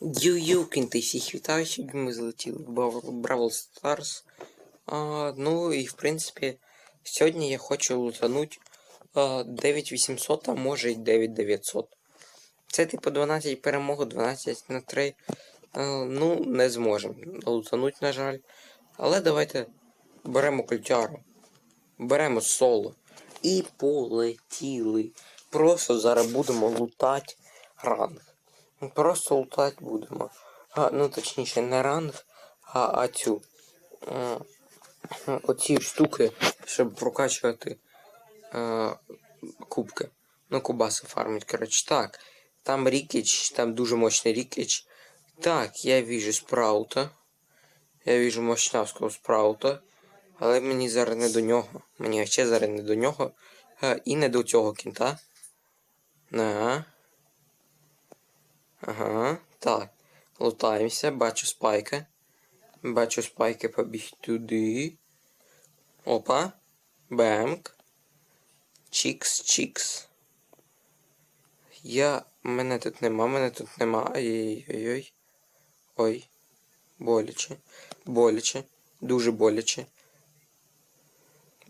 Ю-юкін, всіх вітаю, сьогодні ми злетіли в Бравл Старс. Ну і в принципі, сьогодні я хочу лутануть 9800, а може й 9900. Це типу 12 перемог, 12 на 3. А, ну, не зможемо лутануть, на жаль. Але давайте беремо культяру. Беремо соло. І полетіли. Просто зараз будемо лутати ранг. Просто лутати будемо. А, ну точніше, не ранг, а, а цю. А, оці штуки, щоб прокачувати а, кубки. Ну, кубаси фармить. Коротше, так. Там Рікіч, там дуже мощний Рікіч. Так, я вижу спраута. Я вижу мощнявського спраута. Але мені зараз не до нього. Мені ще зараз не до нього. А, і не до цього кінта. На. Ага, так. Лутаємося, бачу спайка. Бачу спайки побіг туди. Опа. Бемк. Чікс, чікс. Я. Мене тут нема, мене тут нема. Ой-ой-ой. Ой. Боляче. Боляче. Дуже боляче.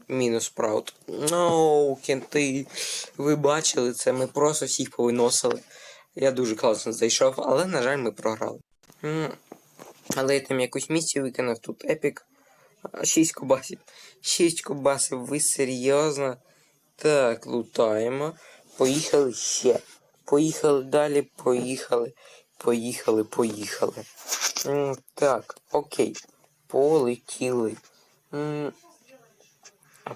Мінус спраут. Ноу, кенти. Ви бачили це, ми просто всіх повиносили. Я дуже класно зайшов, але, на жаль, ми програли. Але я там якусь місію виконав тут епік. 6 кубасів. 6 кубасів, ви серйозно? Так, лутаємо. Поїхали ще. Поїхали далі, поїхали. Поїхали, поїхали. Так, окей. Полетіли.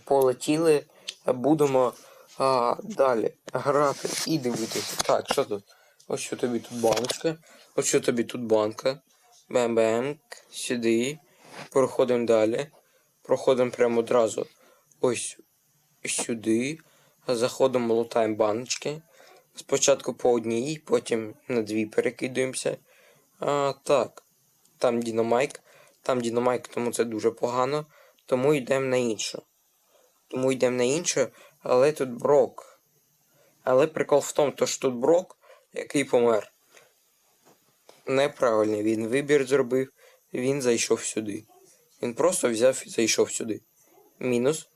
Полетіли. Будемо а, далі грати і дивитися. Так, що тут? Ось що тобі тут баночка. Ось що тобі тут банка. Бем-бем. Сюди. Проходимо далі. Проходимо прямо одразу. Ось сюди. Заходимо, лутаємо баночки. Спочатку по одній, потім на дві перекидуємося. А, так. Там Дінамайк. Там Дінамайк, тому це дуже погано. Тому йдемо на іншу. Тому йдемо на іншу, але тут Брок. Але прикол в тому, що тут Брок, який помер. Неправильний він вибір зробив, він зайшов сюди. Він просто взяв і зайшов сюди. Мінус.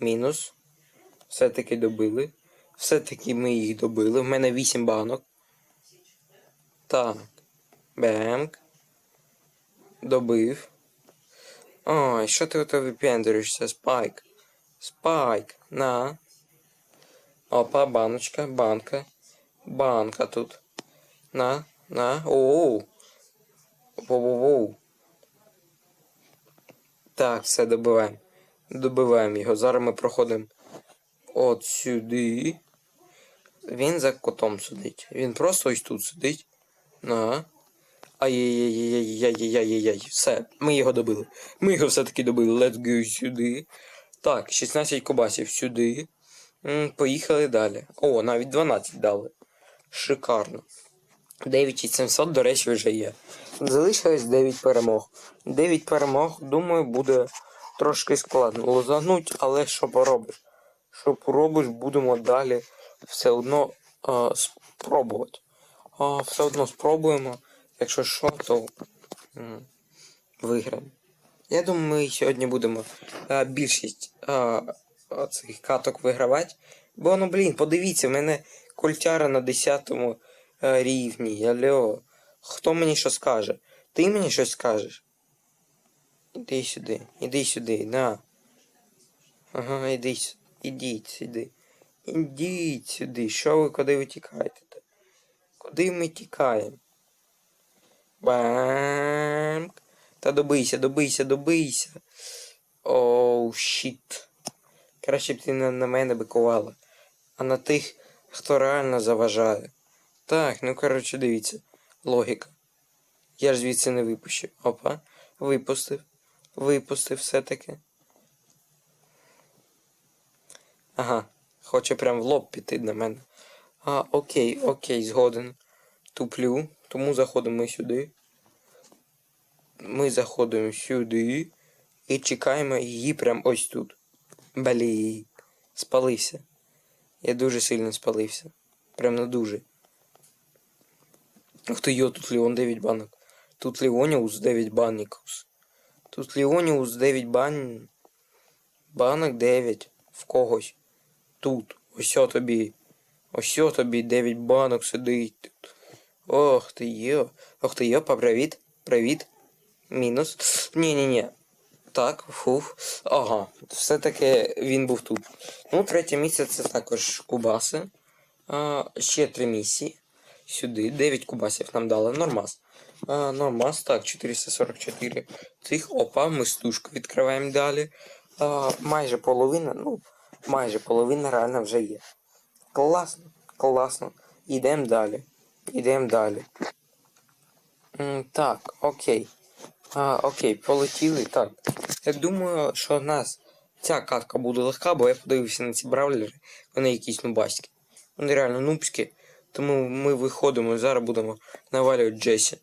Мінус. Все-таки добили. Все-таки ми їх добили. В мене 8 банок. Так. Бемк. Добив. Ой, що ти ото випендрюєшся, Спайк? Спайк. На. Опа, баночка, банка. Банка тут. На, на. Оу. Воу-воу-воу. Так, все добиваємо. Добиваємо його. Зараз ми проходимо от сюди. Він за котом сидить. Він просто ось тут сидить. На. Ай-яй-яй-яй-яй-яй-яй-яй. Все, ми його добили. Ми його все-таки добили. Let's go сюди. Так, 16 кубасів сюди. М, Поїхали далі. О, навіть 12 дали. Шикарно. 9700, до речі, вже є. Залишилось 9 перемог. 9 перемог, думаю, буде трошки складно лозануть, але що поробиш? Що поробиш, будемо далі все одно а, спробувати. А, все одно спробуємо. Якщо що, то м, виграємо. Я думаю, ми сьогодні будемо а, більшість а, а, цих каток вигравати. Бо ну блін, подивіться, в мене культяра на 10 рівні. Алло. Хто мені що скаже? Ти мені щось скажеш? Іди сюди, іди сюди, на. Ага, іди сюди. Ідіть сюди. Ідіть сюди. Що ви куди ви тікаєте? Куди ми тікаємо? Бамк. Та добийся, добийся, добийся. Оу, щіт. Краще б ти не на мене бикувала, а на тих, хто реально заважає. Так, ну коротше, дивіться. Логіка. Я ж звідси не випущу. Опа. Випустив. Випустив все-таки. Ага. Хоче прям в лоб піти на мене. А, окей, окей, згоден. Туплю. Тому заходимо сюди. Ми заходимо сюди і чекаємо її прям ось тут. Блі. Спалився. Я дуже сильно спалився. Прям ну дуже. Ух ти, йо, тут Леон 9 банок. Тут Леоніус 9 банникус. Тут Леоніус 9 бан... банок 9. В когось. Тут. Ось тобі. Ось тобі 9 банок сидить тут. Ох ти йо. Ох ти йо, па, привіт. Привіт. Мінус. Ні-ні-ні. Так, фух. Ага. Все-таки він був тут. Ну, третє місце це також Кубаси. А, ще три місії. Сюди. 9 кубасів нам дали. Нормас. А, нормас, так, 444 цих. Опа, ми стужку відкриваємо далі. А, майже половина, ну, майже половина реально вже є. Класно, класно. Ідемо далі. Ідемо далі. М, Так, окей. А, окей, полетіли. Так. Я думаю, що в нас ця катка буде легка, бо я подивився на ці бравлери, вони якісь нубаські. Вони реально нубські. Тому ми виходимо і зараз будемо навалювати Джесі.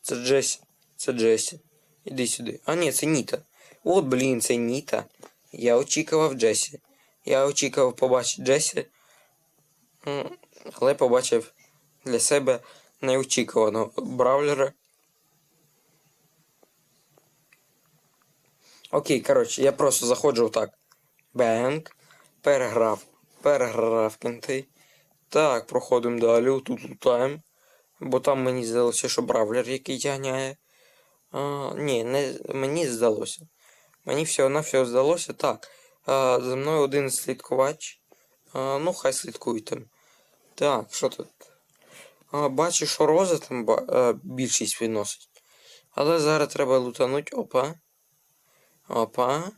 Це Джесі. Це Джесі. Іди сюди. А ні, це Ніта. От, блін, це Ніта. Я очікував Джесі. Я очікував побачити Джесі. Але побачив для себе неочікуваного бравлера. Окей, коротше, я просто заходжу так. Бенк. Переграв. Переграв кінти. Так, проходимо далі. Тут лутаємо. Бо там мені здалося, що бравлер який тягняє. А, ні, не, мені здалося. Мені всього на всього здалося. Так. А, за мною один слідкувач. А, ну, хай слідкують там. Так, що тут? А, бачу, що роза там а, більшість відносить. Але зараз треба лутануть. Опа. Опа.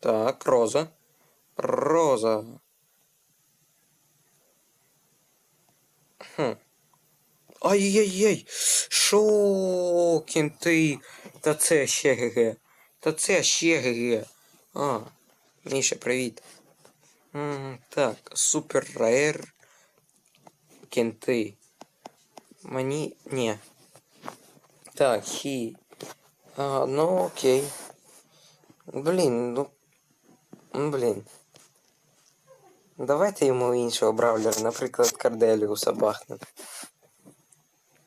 Так, роза. Роза. Хм. Ай-яй-яй! Шо, кінти? Та це ще ГГ. Та це ще ГГ. А, Міша, привіт. М, так, супер рейр. Кінти. Мені. Ні. Так, хі. А, ну окей. Блін, ну. ну, Блін. Давайте йому іншого бравлера, наприклад, Карделіуса бахнемо.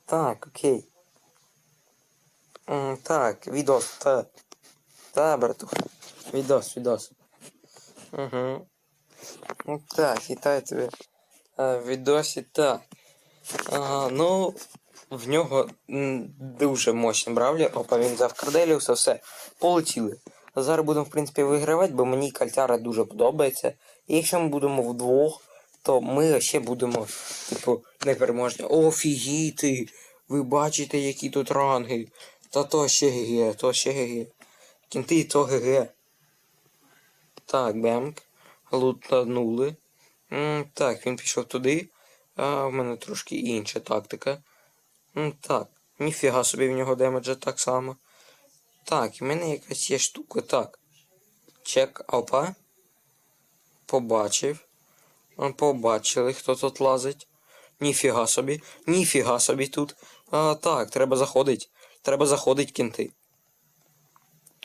Так, окей. М, так, відос, та. Та, братуха. Відос, відос. Угу. Ну так, вітаю тебе. А, в відосі так. А, ну, в нього дуже мощний бравлер. Опа, він взяв Карделіуса, все. Полетіли. Зараз будемо, в принципі, вигравати, бо мені Кальтяра дуже подобається. І якщо ми будемо вдвох, то ми ще будемо, типу, непереможні. Офігіти! Ви бачите, які тут ранги. Та то ще ГГ, то ще ГГ. Кінти то ГГ. Так, бемк. Лутанули. Так, він пішов туди. А в мене трошки інша тактика. Так, ніфіга собі в нього демеджа так само. Так, в мене якась є штука. Так. Чек, опа. Побачив. Побачили, хто тут лазить. Ніфіга собі. Ніфіга собі тут. А, так, треба заходить. Треба заходить кінти.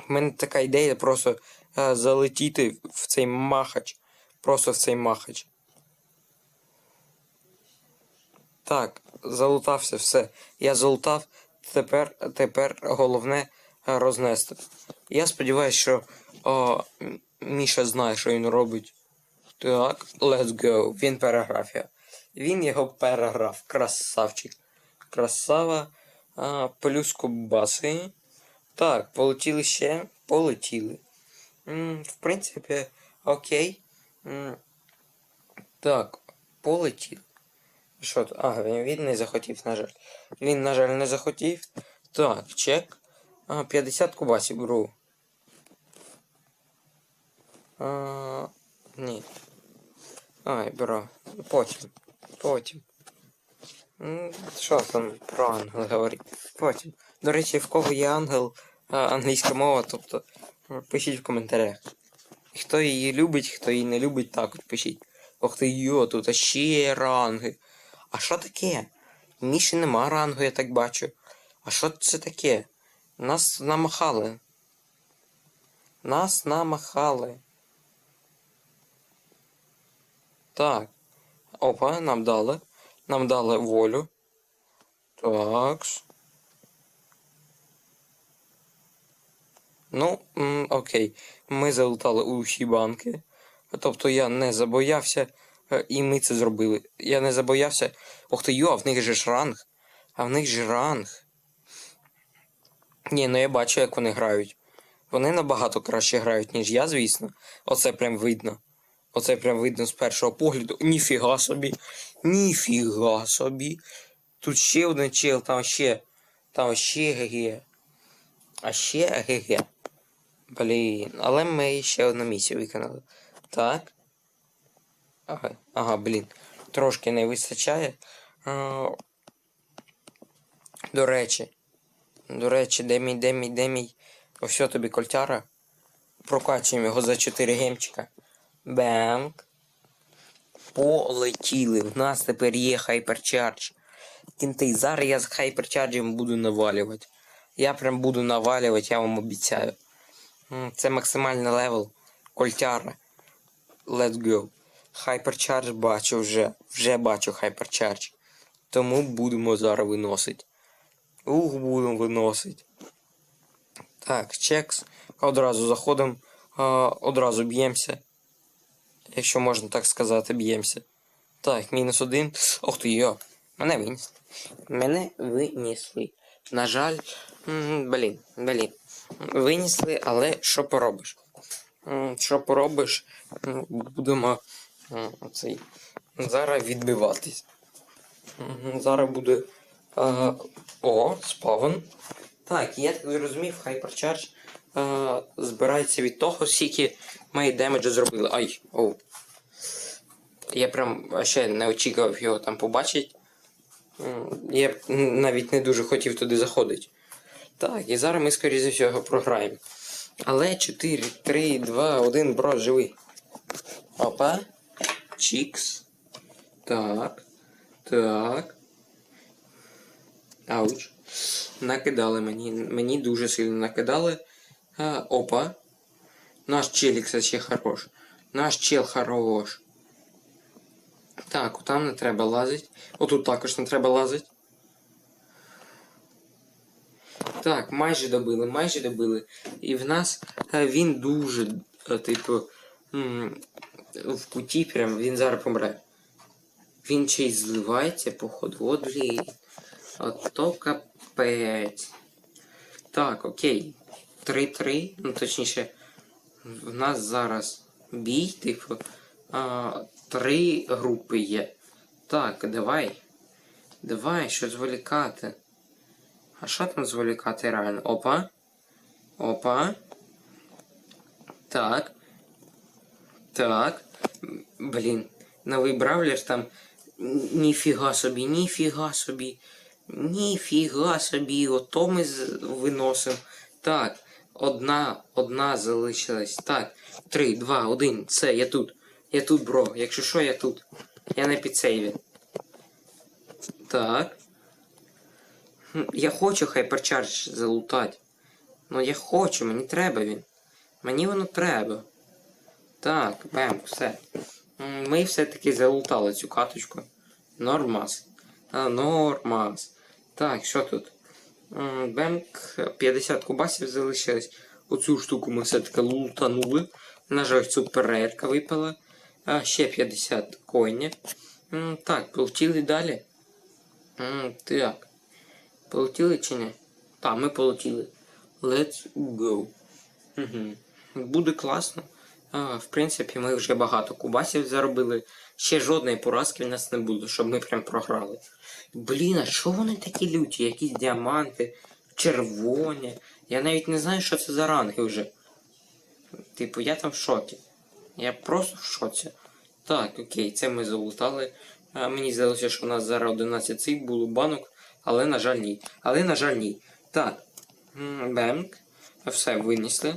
У мене така ідея просто е, залетіти в цей махач. Просто в цей махач. Так, залутався, все. Я залутав. Тепер, тепер головне е, рознести. Я сподіваюся, що о, Міша знає, що він робить. Так, let's go. Він переграв я. Він його переграв. Красавчик. Красава. А, плюс кубаси. Так, полетіли ще. Полетіли. М, в принципі, окей. М, так, полетіли. Що тут? А, він, він не захотів, на жаль. Він, на жаль, не захотів. Так, чек. А, 50 кубасів беру. А, ні. Ай, бро. Потім. Потім. Що там про ангел говорить? Потім. До речі, в кого є ангел, а, англійська мова, тобто пишіть в коментарях. Хто її любить, хто її не любить, так от пишіть. Ох ти йо, тут ще ранги. А що таке? Міші нема рангу, я так бачу. А що це таке? Нас намахали. Нас намахали. Так. Опа, нам дали. Нам дали волю. Так. Ну, окей. Ми залутали у усі банки. Тобто я не забоявся, і ми це зробили. Я не забоявся. Ох ти йо, а в них же ж ранг. А в них же ранг. Ні, ну я бачу, як вони грають. Вони набагато краще грають, ніж я, звісно. Оце прям видно. Оце прям видно з першого погляду. Ніфіга собі. Ніфіга собі. Тут ще один чел, там ще. Там ще ГГ. А ще ГГ. Блін, але ми ще одну місію виконали. Так. Ага, ага, блін. Трошки не вистачає. А, до речі. До речі, де мій, де мій, де мій. Ось тобі кольтяра. Прокачуємо його за 4 гемчика. Бенк. Полетіли. В нас тепер є хайперчардж. Кінти, зараз я з хайперчарджем буду навалювати. Я прям буду навалювати, я вам обіцяю. Це максимальний левел. Кольтяра. Let's go. Hypercharge бачу вже. Вже бачу Hypercharge. Тому будемо зараз виносити. Ух, будемо виносити. Так, чекс. Одразу заходимо. Одразу б'ємося. Якщо можна так сказати, б'ємося. Так, мінус один. Ох ти йо. Мене винесли. Мене винесли. На жаль, блін, блін. Винесли, але що поробиш? Що поробиш? Будемо оцей, зараз відбиватись. Зараз буде. А, о, спавн. Так, я так зрозумів, Hypercharge а, збирається від того, скільки ми демеджу зробили. Ай, оу. Я прям ще не очікував його там побачити. Я навіть не дуже хотів туди заходити. Так, і зараз ми, скоріше за всього, програємо. Але 4, 3, 2, 1, бро, живий. Опа. Чікс. Так. Так. Ауч. Накидали мені. Мені дуже сильно накидали. А, опа. Наш челік ще хорош. Наш чел хорош. Так, там не треба лазити. Отут також не треба лазити. Так, майже добили, майже добили. І в нас е, він дуже, е, типу, в куті прям він зараз помре. Він ще й зливається, походу. От блін. От то капець. Так, окей. 3-3. Ну, точніше, в нас зараз бій, типу. А, три групи є. Так, давай. Давай, що зволікати. А що там зволікати реально? Опа. Опа. Так. Так. Блін. Новий бравлер там. Ніфіга собі, ніфіга собі. Ніфіга собі. Ото ми виносимо. Так. Одна, одна залишилась. Так. Три, два, один. Все, я тут. Я тут, бро. Якщо що, я тут. Я на підсейві. Так. Я хочу хайперчардж залутати. Ну я хочу, мені треба він. Мені воно треба. Так, бем, все. Ми все-таки залутали цю каточку. Нормас. А, нормас. Так, що тут? Бемк 50 кубасів залишилось. Оцю штуку ми все-таки лутанули. На жаль, суперредка випала. А ще 50 коїнів. Так, полетіли далі. Так. Полетіли чи ні? Так, ми полетіли. Let's go. Буде класно. В принципі, ми вже багато кубасів заробили. Ще жодної поразки в нас не було, щоб ми прям програли. Блін, а що вони такі люті? Якісь діаманти, червоні. Я навіть не знаю, що це за ранги вже. Типу, я там в шокі. Я просто в шоці. Так, окей, це ми залутали. А, мені здалося, що у нас зараз 11 цих було банок, але на жаль ні. Але на жаль ні. Так. М, Бемк. Все, винесли.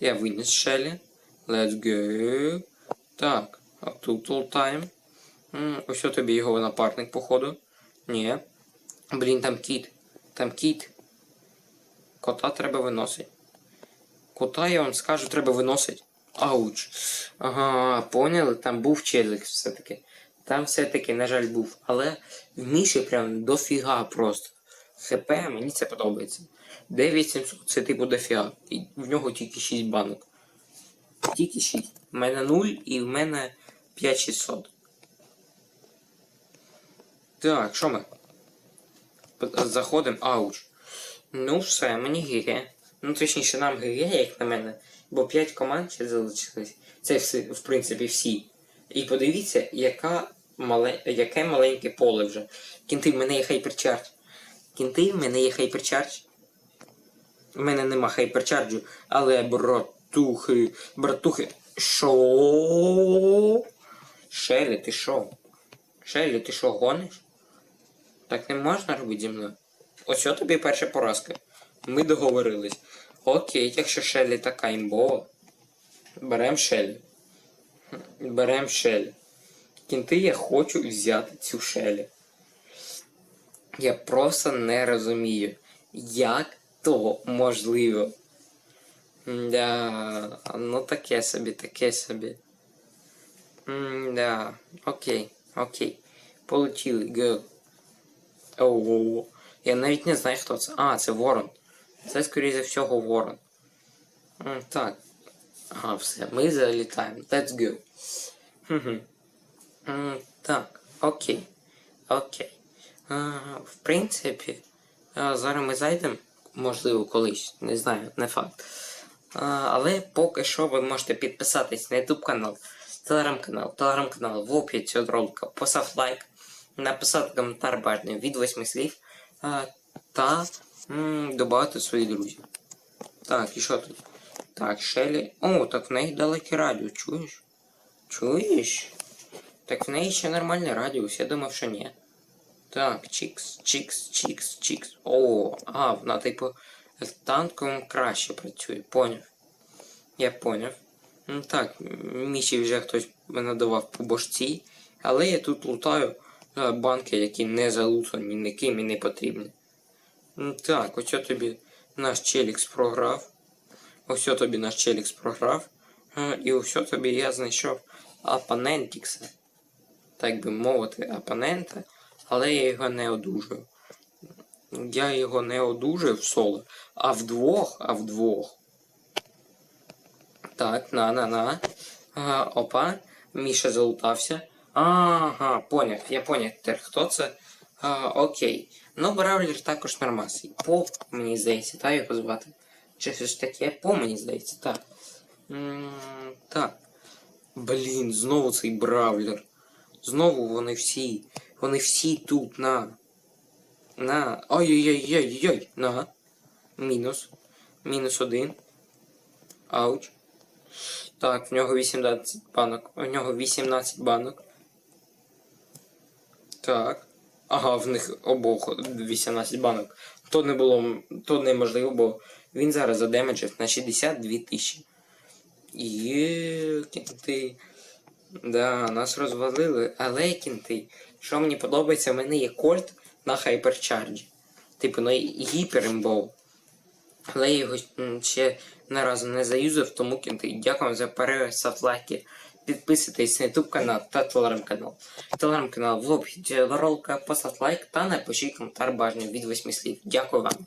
Я виніс Шелі. Let's go. Так, а тут all time. Ось тобі його напарник, походу. Ні. Блін, там кіт. Там кіт. Кота треба виносити. Кота, я вам скажу, треба виносити. Ауч. Ага, поняли, там був челик все-таки. Там все-таки, на жаль, був. Але в Міші прям дофіга просто. ХП, мені це подобається. 9700 це типу дофіга. І в нього тільки 6 банок. Тільки 6. У мене 0 і в мене 5600. Так, що ми? Заходимо. Ауч. Ну все, мені ГГ. Ну, точніше, нам ГГ, як на мене. Бо 5 команд ще залишилось. Це все, в принципі, всі. І подивіться, яка мале... яке маленьке поле вже. Кінти, в мене є хайперчардж. Кінти, в мене є хайперчардж. У мене нема хайперчарджу, але братухи, братухи. Шо? Шелі, ти шо? Шелі, ти шо гониш? Так не можна робити зі мною. Ось тобі перша поразка. Ми договорились. Окей, якщо Шелі така імбова. Берем Шелі. Берем Шелі. Кінти я хочу взяти цю Шелі. Я просто не розумію, як то можливо. Да, ну таке собі, таке собі. Да, окей, окей. Полетіли, go. Оу, я навіть не знаю, хто це. А, це Ворон. Це, скоріше всього, Ворон. Так. Ага, все, ми залітаємо. Let's go. М, Так, окей. Окей. А, в принципі, зараз ми зайдемо, можливо, колись, не знаю, не факт. Але поки що ви можете підписатись на YouTube канал, телеграм-канал, телеграм-канал в описі цього ролика, постав лайк, написати коментар бажаний від 8 слів та додати свої друзі. Так, і що тут? Так, Шелі. О, так в неї далеке радіо, чуєш? Чуєш? Так в неї ще нормальний радіус, я думав, що ні. Так, чікс, чікс, чікс, чікс. О, а, вона типу з танком краще працює, поняв. Я поняв. Ну так, міші вже хтось надавав по бошці, але я тут лутаю е, банки, які не залутані ніким і не потрібні. Ну так, ось тобі наш челікс програв. Ось тобі наш челікс програв. І ось тобі я знайшов опонентікса. Так би мовити, опонента, але я його не одужую. Я його не одужую в соло, а вдвох, а вдвох. Так, на, на, на. Ага, опа, Міша залутався. Ага, поняв, я поняв тепер, хто це. А, окей. Ну, Бравлер також нормасний. По, мені здається, та його звати. Чи щось таке, по мені здається, так. Так. Блін, знову цей Бравлер. Знову вони всі. Вони всі тут, на. На. Ой-ой-ой-ой-ой. На. Мінус. Мінус один. Ауч. Так, в нього 18 банок. У нього 18 банок. Так. Ага, в них обох 18 банок. То не було. То неможливо, бо він зараз задемеджив на 62 тисячі. Є кінти. Да, нас розвалили, але кінти. Що мені подобається, в мене є кольт на хайперчарджі. Типу на гіперімбол. Але я його ще не разу не заюзав, тому кінти. Дякую вам за перегляд, лайки. Підписуйтесь на YouTube канал та телеграм-канал. Телеграм-канал в описі ролика, поставте лайк та напишіть коментар бажаний від 8 слів. Дякую вам.